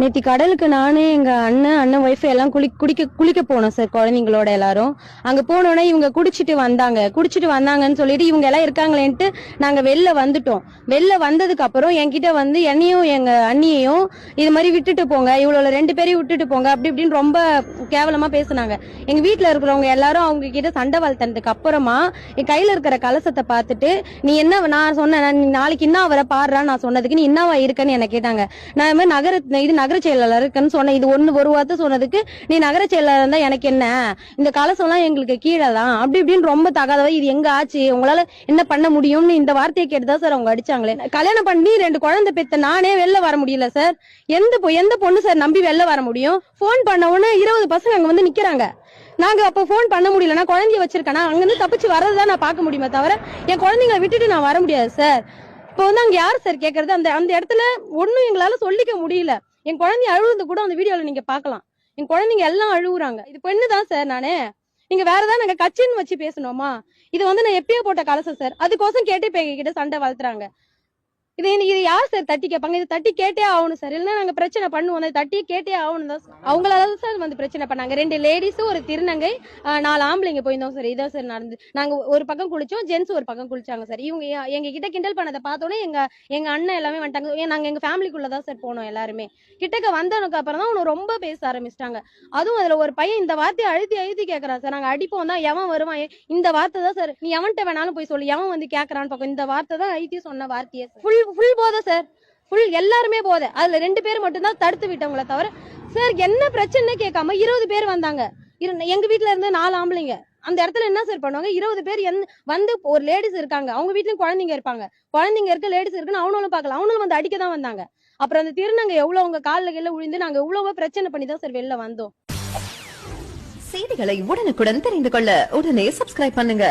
நேற்று கடலுக்கு நானே எங்க அண்ணன் அண்ணன் ஒய்ஃப் எல்லாம் குளி குடிக்க குளிக்க போனோம் சார் குழந்தைங்களோட எல்லாரும். அங்க போனோடனே இவங்க குடிச்சிட்டு வந்தாங்க. குடிச்சிட்டு வந்தாங்கன்னு சொல்லிட்டு இவங்க எல்லாம் இருக்காங்களேன்ட்டு நாங்க வெளில வந்துட்டோம். வெளில வந்ததுக்கு அப்புறம் என்கிட்ட வந்து என்னையும் எங்க அண்ணியையும் இது மாதிரி விட்டுட்டு போங்க இவ்வளவு ரெண்டு பேரையும் விட்டுட்டு போங்க அப்படி இப்படின்னு ரொம்ப கேவலமா பேசுனாங்க. எங்க வீட்டில் இருக்கிறவங்க எல்லாரும் அவங்க கிட்ட சண்டை வளர்த்தனதுக்கு அப்புறமா என் கையில இருக்கிற கலசத்தை பார்த்துட்டு நீ என்ன நான் சொன்னேன் நீ நாளைக்கு என்ன அவரை பாடுறா நான் சொன்னதுக்கு நீ என்னவா இருக்கன்னு என்ன கேட்டாங்க. நான் இது மாதிரி நகர இது நகர செயலாளர் இருக்குன்னு சொன்னேன் இது ஒண்ணு ஒரு வார்த்தை சொன்னதுக்கு நீ நகர செயலாளர் தான் எனக்கு என்ன? இந்த கலசம்லாம் எங்களுக்கு கீழே தான். அப்படி இப்படின்னு ரொம்ப தகாதவா இது எங்க ஆச்சு? உங்களால என்ன பண்ண முடியும்னு இந்த வார்த்தையை கேட்டுதான் சார் அவங்க அடிச்சாங்களே. கல்யாணம் பண்ணி ரெண்டு குழந்தை பெத்த நானே வெளில வர முடியல சார். எந்த பொ- எந்த பொண்ணு சார் நம்பி வெளில வர முடியும்? ஃபோன் பண்ண உடனே இருபது பசங்க அங்க வந்து நிக்கிறாங்க. நாங்க அப்ப ஃபோன் பண்ண முடியலன்னா குழந்தைய வச்சிருக்கேனா. அங்க இருந்து தப்பிச்சு வரதான் நான் பார்க்க முடியுமே தவிர என் குழந்தைங்களை விட்டுட்டு நான் வர முடியாது சார். இப்போ வந்து அங்க யார் சார் கேக்குறது? அந்த அந்த இடத்துல ஒண்ணும் எங்களால சொல்லிக்க முடியல. என் குழந்தைய அழுகுறது கூட அந்த வீடியோல நீங்க பாக்கலாம் என் குழந்தைங்க எல்லாம் அழுகுறாங்க. இது பெண்ணு தான் சார் நானு. நீங்க வேற ஏதாவது நாங்க கட்சின்னு வச்சு பேசணுமா? இது வந்து நான் எப்பயோ போட்ட கலசம் சார் அதுக்கோசம் கேட்டு இப்ப எங்ககிட்ட சண்டை வளர்த்துறாங்க. இது இது யார் சார் தட்டி கேட்பாங்க? இது தட்டி கேட்டே ஆகணும் சார். இல்லைன்னா நாங்கள் பிரச்சனை பண்ணுவோம். அதை தட்டி கேட்டே ஆகணும் தான் சார். அவங்களால தான் சார் வந்து பிரச்சனை பண்ணாங்க. ரெண்டு லேடிஸும் ஒரு திருநங்கை நாலு ஆம்பளைங்க போயிருந்தோம் சார். இதான் சார் நடந்து நாங்கள் ஒரு பக்கம் குளிச்சோம் ஜென்ஸ் ஒரு பக்கம் குளிச்சாங்க சார். இவங்க எங்க கிட்ட கிண்டல் பண்ணதை பார்த்தோன்னே எங்க எங்க அண்ணன் எல்லாமே வந்துட்டாங்க. ஏன் எங்க ஃபேமிலிக்குள்ள தான் சார் போனோம் எல்லாருமே. கிட்டக்க வந்ததுக்கு அப்புறம் தான் உன்னை ரொம்ப பேச ஆரம்பிச்சிட்டாங்க. அதுவும் அதுல ஒரு பையன் இந்த வார்த்தையை அழுத்தி அழுத்தி கேக்குறான் சார். நாங்கள் அடிப்போம் தான் எவன் வருவான் இந்த வார்த்தை தான் சார். நீ எவன்கிட்ட வேணாலும் போய் சொல்லு. எவன் வந்து கேட்கறான்னு பார்க்கும் இந்த வார்த்தை தான் அழுத்தி சொன்ன வார்த்தையே ஃபுல் ஃபுல் போதை சார் ஃபுல் எல்லாருமே போதை. அதுல ரெண்டு பேர் மட்டும்தான் தடுத்து விட்டவங்கள தவிர சார் என்ன பிரச்சனை கேட்காம இருபது பேர் வந்தாங்க. எங்க வீட்டுல இருந்து நாலு ஆம்பளைங்க. அந்த இடத்துல என்ன சார் பண்ணுவாங்க? இருபது பேர் எந்த வந்து ஒரு லேடிஸ் இருக்காங்க. அவங்க வீட்லயும் குழந்தைங்க இருப்பாங்க. குழந்தைங்க இருக்க லேடிஸ் இருக்குன்னு அவனும் பார்க்கலாம் அவனும் வந்து அடிக்க தான் வந்தாங்க. அப்புறம் அந்த திருநங்க எவ்வளவு உங்க காலில் கீழே விழுந்து நாங்க எவ்வளவோ பிரச்சனை பண்ணி தான் சார் வெளில வந்தோம். செய்திகளை உடனுக்குடன் தெரிந்து கொள்ள உடனே சப்ஸ்கிரைப் பண்ணுங்க.